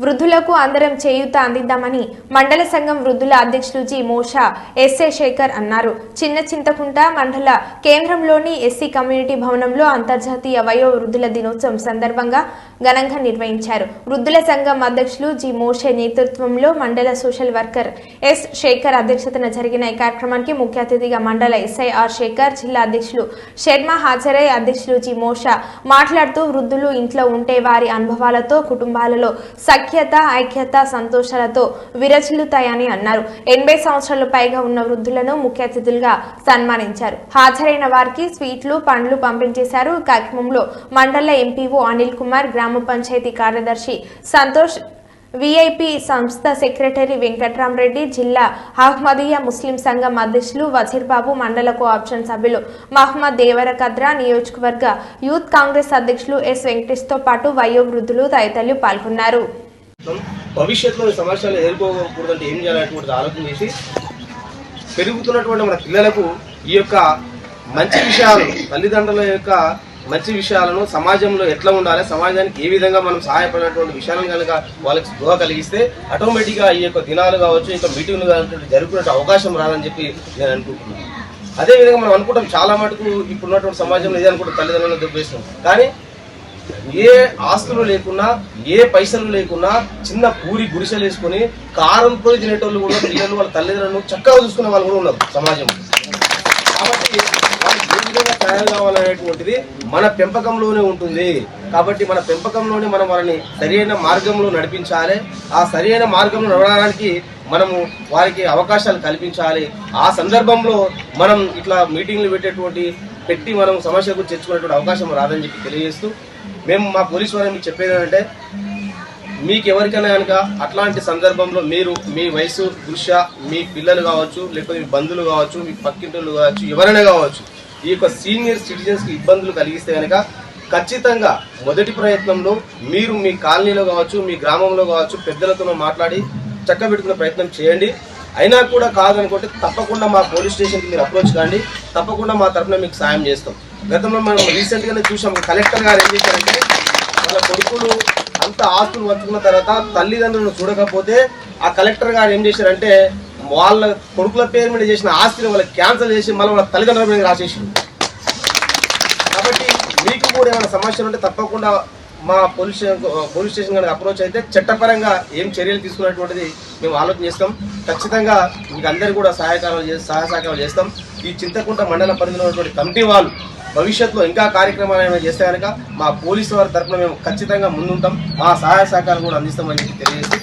వృద్ధులకు అందరం చేయూత అందిద్దామని మండల సంఘం వృద్ధుల అధ్యక్షులు జి. మోషా ఎస్ఏ శేఖర్ అన్నారు. చిన్న చింతకుంట మండల కేంద్రంలోని ఎస్సీ కమ్యూనిటీ భవనంలో అంతర్జాతీయ వయో వృద్ధుల దినోత్సవం సందర్భంగా ఘనంగా నిర్వహించారు. వృద్ధుల సంఘం అధ్యక్షులు జి. మోషే నేతృత్వంలో మండల సోషల్ వర్కర్ ఎస్. శేఖర్ అధ్యక్షతన జరిగిన ఈ కార్యక్రమానికి ముఖ్య అతిథిగా మండల ఎస్ఐ ఆర్ శేఖర్ జిల్లా అధ్యక్షులు శర్మ హాజరై అధ్యక్షులు జి. మోషా మాట్లాడుతూ వృద్ధులు ఇంట్లో ఉంటే వారి అనుభవాలతో కుటుంబాలలో సఖ్యత ఐక్యత సంతోషాలతో విరచిల్లుతాయని అన్నారు. ఎనభై సంవత్సరాలు పైగా ఉన్న వృద్ధులను ముఖ్య అతిథులుగా సన్మానించారు. హాజరైన వారికి స్వీట్లు పండ్లు పంపించేశారు. కార్యక్రమంలో మండల ఎంపీఓ అనిల్ కుమార్ గ్రామ పంచాయతీ కార్యదర్శి సంతోష్ విఐపి సంస్థ సెక్రటరీ వెంకట్రామరెడ్డి జిల్లా అహ్మదీయ ముస్లిం సంఘం అధ్యక్షులు వజీర్బాబు మండల కోఆప్షన్ సభ్యులు మహమ్మద్ దేవరకద్ర నియోజకవర్గ యూత్ కాంగ్రెస్ అధ్యక్షులు ఎస్ వెంకటేష్తో పాటు వయోవృద్ధులు తదితరులు పాల్గొన్నారు. భవిష్యత్తులో ఈ సమస్యలు ఎదుర్కోకూడదంటే ఏం చేయాలనేటువంటిది ఆలోచన చేసి పెరుగుతున్నటువంటి మన పిల్లలకు ఈ యొక్క మంచి విషయాలు తల్లిదండ్రుల యొక్క మంచి విషయాలను సమాజంలో ఎట్లా ఉండాలి సమాజానికి ఏ విధంగా మనం సహాయపడినటువంటి విషయాలను కనుక వాళ్ళకి స్పృహ కలిగిస్తే ఆటోమేటిక్గా ఈ యొక్క దినాలు కావచ్చు ఇంకా మీటింగ్లు కావచ్చు జరుగుతున్న అవకాశం రాదని చెప్పి నేను అనుకుంటున్నాను. అదేవిధంగా మనం అనుకుంటాం చాలా మటుకు ఇప్పుడున్నటువంటి సమాజంలో ఇదే అనుకుంటాం తల్లిదండ్రులను దెబ్బేస్తున్నాం కానీ ఏ ఆస్తులు లేకున్నా ఏ పైసలు లేకున్నా చిన్న పూరి గుడిసెలు వేసుకుని కారం పొడి తినేటోళ్ళు కూడా పిల్లలు వాళ్ళ తల్లిదండ్రులను చక్కగా చూసుకునే వాళ్ళు కూడా ఉన్నారు సమాజం కాబట్టి తయారు కావాలనేటువంటిది మన పెంపకంలోనే ఉంటుంది. కాబట్టి మన పెంపకంలోనే మనం వాళ్ళని సరైన మార్గంలో నడిపించాలి. ఆ సరైన మార్గంలో నడవడానికి మనము వారికి అవకాశాలు కల్పించాలి. ఆ సందర్భంలో మనం ఇట్లా మీటింగ్లు పెట్టేటువంటి పెట్టి మనం సమస్య గురించి తెచ్చుకునేటువంటి అవకాశం రాదని చెప్పి తెలియజేస్తూ మేము మా పోలీసు వారిని మీకు చెప్పేది ఏంటంటే మీకు ఎవరికైనా కనుక అట్లాంటి సందర్భంలో మీరు మీ వయసు దృష్ట్యా మీ పిల్లలు కావచ్చు లేకపోతే మీ బంధువులు కావచ్చు మీ పక్కింటోళ్ళు కావచ్చు ఎవరైనా కావచ్చు ఈ యొక్క సీనియర్ సిటిజన్స్కి ఇబ్బందులు కలిగిస్తే కనుక ఖచ్చితంగా మొదటి ప్రయత్నంలో మీరు మీ కాలనీలో కావచ్చు మీ గ్రామంలో కావచ్చు పెద్దలతో మాట్లాడి చక్కబెట్టుకునే ప్రయత్నం చేయండి. అయినా కూడా కాదనుకుంటే తప్పకుండా మా పోలీస్ స్టేషన్కి మీరు అప్రోచ్ కాండి. తప్పకుండా మా తరఫున మీకు సాయం చేస్తాం. గతంలో మనం రీసెంట్గానే చూసాం కలెక్టర్ గారు ఏం చేశారంటే వాళ్ళ కొడుకులు అంత ఆస్తులు పంచుకున్న తర్వాత తల్లిదండ్రులను చూడకపోతే ఆ కలెక్టర్ గారు ఏం చేశారంటే వాళ్ళ కొడుకుల పేరు మీద చేసిన ఆస్తిని వాళ్ళకి క్యాన్సిల్ చేసి మళ్ళీ వాళ్ళ తల్లిదండ్రుల మీద రాసేసింది కాబట్టి మీకు కూడా ఏమైనా సమస్యలు ఉంటే తప్పకుండా మా పోలీస్ స్టేషన్ పోలీస్ స్టేషన్ కనుక అప్రోచ్ అయితే చట్టపరంగా ఏం చర్యలు తీసుకున్నటువంటిది మేము ఆలోచన చేస్తాం. ఖచ్చితంగా మీకు అందరు కూడా సహాయకారాలు సహాయ సహకారాలు చేస్తాం. ఈ చింతకుంట మండల పరిధిలో ఉన్నటువంటి కమిటీ వాళ్ళు భవిష్యత్తులో ఇంకా కార్యక్రమాలు ఏమైనా చేస్తే కనుక మా పోలీసు వారి తరఫున మేము ఖచ్చితంగా ముందుంటాం. మా సహాయ సహకారం కూడా అందిస్తామని చెప్పి